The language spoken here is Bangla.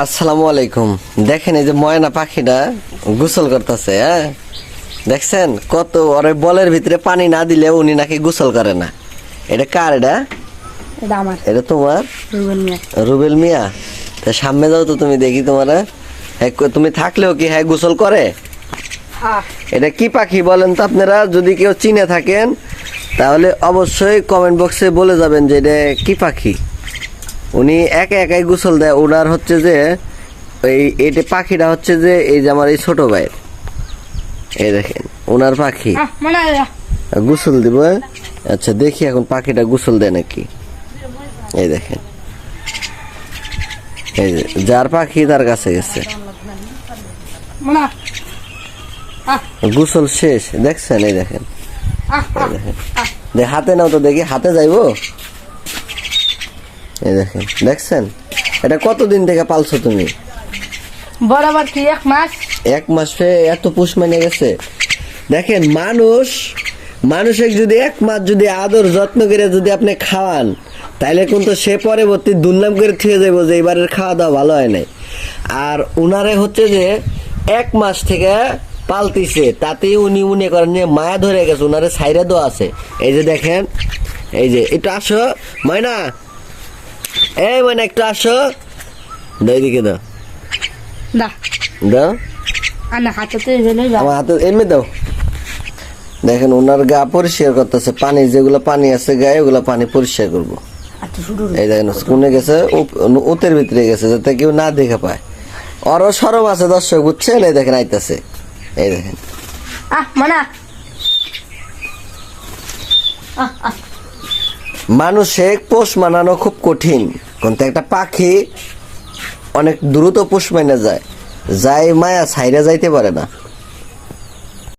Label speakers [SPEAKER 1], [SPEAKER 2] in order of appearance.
[SPEAKER 1] আসসালামু আলাইকুম। দেখেন এই যে ময়না পাখিটা গোসল করতেছে হ্যাঁ? দেখছেন? কত ওর বলের ভিতরে পানি না দিলে উনি নাকি গোসল করে না। এটা কার এটা?
[SPEAKER 2] এটা আমার।
[SPEAKER 1] এটা তোমার?
[SPEAKER 2] রুবেল মিয়া।
[SPEAKER 1] রুবেল মিয়া? তা সামনে যাও তো তুমি দেখি তোমার। তুমি থাকলেও কি হ্যাঁ গোসল করে? এটা কি পাখি বলেন তো আপনারা? যদি কেউ চিনে থাকেন তাহলে অবশ্যই কমেন্ট বক্সে বলে যাবেন যে এটা কি পাখি? উনি একা একাই গোসল দেয়। ওনার হচ্ছে যে এই এটা পাখিটা হচ্ছে যে এই যে আমার এই ছোট ভাইয়ের। এই দেখেন ওনার পাখি। গোসল দিব আচ্ছা দেখি এখন পাখিটা গোসল দেয় নাকি। এই দেখেন। এই যে যার পাখি তার কাছে গেছে। গোসল শেষ দেখছেন? এই দেখেন। এই দেখেন। হাতে নাও তো দেখি হাতে যাইবো? এই দেখেন দেখছেন? এটা কতদিন থেকে পালছো তুমি?
[SPEAKER 2] বরাবর কি এক মাস?
[SPEAKER 1] এক মাসে এত পুষ মানে গেছে। দেখেন মানুষ মানুষের যদি এক মাস যদি আদর যত্ন করে যদি আপনি খাওয়ান তাইলে কিন্তু সে পরবর্তী দুর্নাম করে থুয়ে যাব যে এবারের খাওয়া দাওয়া ভালো হয় নাই। আর উনারে হচ্ছে যে এক মাস থেকে পালতিছে তাতেই উনি মনে করেন যে মায়া ধরে গেছে উনারে সাইরা দেওয়া আছে। এই যে দেখেন এই যে একটু আসো ময়না এই ময়না একটু আসো। দাও এদিকে দাও।
[SPEAKER 2] দা।
[SPEAKER 1] দাও।
[SPEAKER 2] আনা হাতে
[SPEAKER 1] আমার হাতে এমনি দাও। দেখেন ওনার গা পরিষ্কার করতেছে। পানি যেগুলো পানি আছে গায়ে ওগুলো পানি পরিষ্কার করব।
[SPEAKER 2] আচ্ছা
[SPEAKER 1] এই দেখেন কোনে গেছে উতের ভিতরে গেছে যাতে কেউ না দেখে পায়। আরও সরম আছে দর্শক বুঝছেন? এই দেখেন আইতাছে। এই দেখেন।
[SPEAKER 2] আহ মানে।
[SPEAKER 1] মানুষে পোষ মানানো খুব কঠিন। কিন্তু একটা পাখি অনেক দ্রুত পোষ মেনে যায়। যাই মায়া ছাইরা যাইতে পারে না।